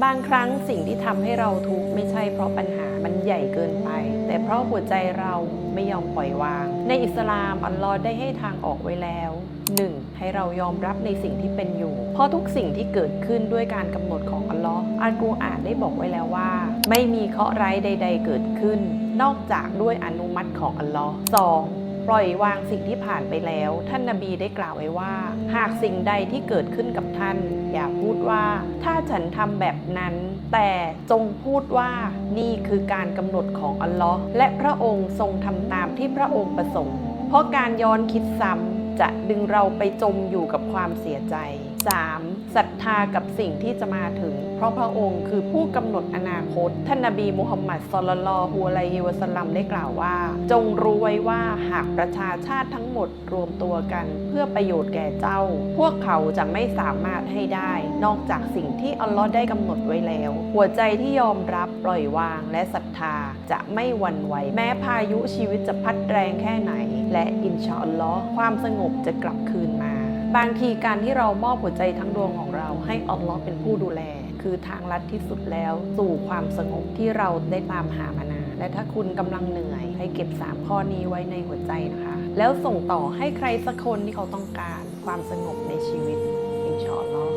บางครั้งสิ่งที่ทำให้เราทุกข์ไม่ใช่เพราะปัญหามันใหญ่เกินไป แต่เพราะหัวใจเราไม่ยอมปล่อยวาง ในอิสลามอัลลอฮ์ได้ให้ทางออกไว้แล้ว 1. ให้เรายอมรับในสิ่งที่เป็นอยู่ เพราะทุกสิ่งที่เกิดขึ้นด้วยการกำหนดของอัลลอฮ์อัลกุรอานได้บอกไว้แล้วว่า ไม่มีเคราะห์ร้ายใด ๆ เกิดขึ้น นอกจากด้วยอนุมัติของอัลลอฮ์ 2. ปล่อยวางสิ่งที่ผ่านไปแล้ว ท่านนาบีได้กล่าวไว้ว่า หากสิ่งใดที่เกิดขึ้นกับท่าน อย่าพูดว่า ถ้าฉันทำแบบนั้น แต่จงพูดว่านี่คือการกำหนดของอัลลอฮ์และพระองค์ทรงทำตามที่พระองค์ประสงค์ เพราะการย้อนคิดซ้ำจะดึงเราไปจมอยู่กับความเสียใจ 3. ศรัทธากับสิ่งที่จะมาถึง เพราะพระองค์คือผู้กำหนดอนาคต ท่านนบีมุฮัมมัดสลลัลลอฮุอะลัยฮิวะสัลลัมได้กล่าวว่า จงรู้ไว้ว่าหากประชาชาติทั้งหมดรวมตัวกัน เพื่อประโยชน์แก่เจ้า พวกเขาจะไม่สามารถให้ได้ นอกจากสิ่งที่อัลลอฮ์ได้กำหนดไว้แล้ว หัวใจที่ยอมรับปล่อยวางและศรัทธาจะไม่หวั่นไหวแม้พายุชีวิตจะพัดแรงแค่ไหน และอินชาอัลลอฮ์ความสงบจะกลับคืนมา บางทีการที่เรามอบหัวใจทั้งดวงของเรา ให้อัลลอฮ์เป็นผู้ดูแล คือทางลัดที่สุดแล้วสู่ความสงบที่เราได้ตามหามานานและถ้าคุณกำลังเหนื่อยให้เก็บ 3 ข้อนี้ไว้ในหัวใจนะคะ แล้วส่งต่อให้ใครสักคนที่เขาต้องการความสงบในชีวิตอินชาอัลลอฮ์